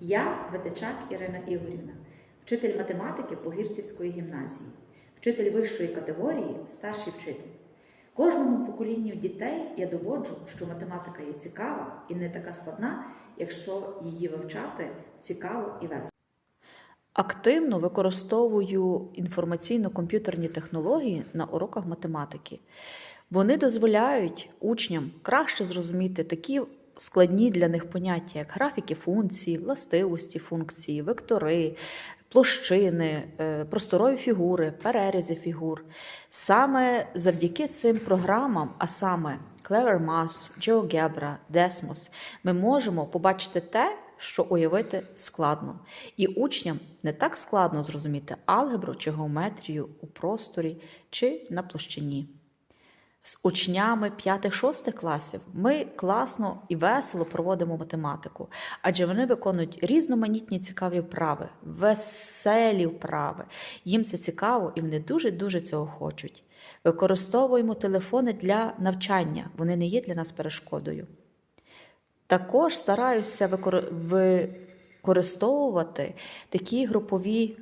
Я Ветичак Ірина Ігорівна, вчитель математики Погірцівської гімназії, вчитель вищої категорії, старший вчитель. Кожному поколінню дітей я доводжу, що математика є цікава і не така складна, якщо її вивчати цікаво і весело. Активно використовую інформаційно-комп'ютерні технології на уроках математики. Вони дозволяють учням краще зрозуміти такі складні для них поняття, як графіки функції, властивості функції, вектори, площини, е, просторові фігури, перерізи фігур. Саме завдяки цим програмам, а саме Clever Math, GeoGebra, Desmos, ми можемо побачити те, що уявити складно. І учням не так складно зрозуміти алгебру чи геометрію у просторі чи на площині. З учнями 5-6 класів ми класно і весело проводимо математику, адже вони виконують різноманітні цікаві вправи, веселі вправи. Їм це цікаво і вони дуже-дуже цього хочуть. Використовуємо телефони для навчання, вони не є для нас перешкодою. Також стараюся використовувати такі групові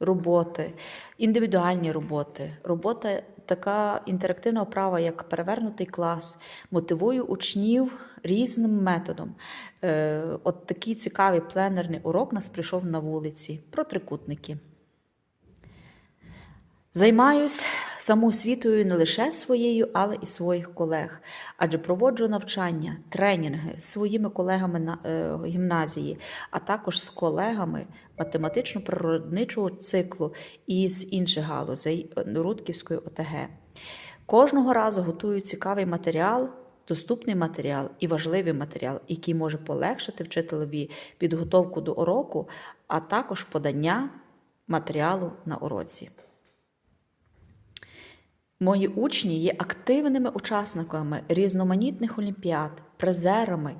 роботи, індивідуальні роботи, робота така інтерактивна права, як перевернутий клас, мотивую учнів різним методом. Е, от такий цікавий пленерний урок нас прийшов на вулиці про трикутники. Займаюсь самоосвітою не лише своєю, але і своїх колег, адже проводжу навчання, тренінги з своїми колегами на е, гімназії, а також з колегами математично-природничого циклу і з інших галузей е, Рудківської ОТГ. Кожного разу готую цікавий матеріал, доступний матеріал і важливий матеріал, який може полегшити вчителеві підготовку до уроку, а також подання матеріалу на уроці. Мої учні є активними учасниками різноманітних олімпіад, призерами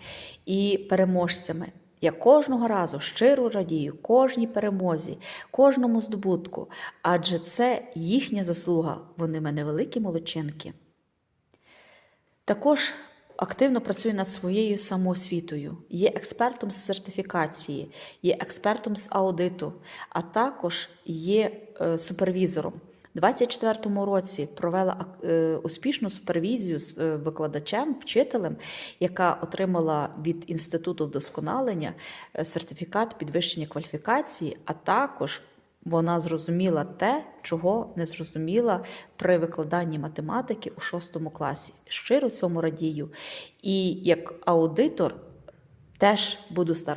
і переможцями. Я кожного разу щиро радію кожній перемозі, кожному здобутку, адже це їхня заслуга, вони мене великі молодчинки. Також активно працюю над своєю самоосвітою, є експертом з сертифікації, є експертом з аудиту, а також є е, супервізором. У 2024 році провела е, успішну супервізію з е, викладачем, вчителем, яка отримала від інституту вдосконалення е, сертифікат підвищення кваліфікації, а також вона зрозуміла те, чого не зрозуміла при викладанні математики у шостому класі. Щиро цьому радію. І як аудитор теж буду старатися.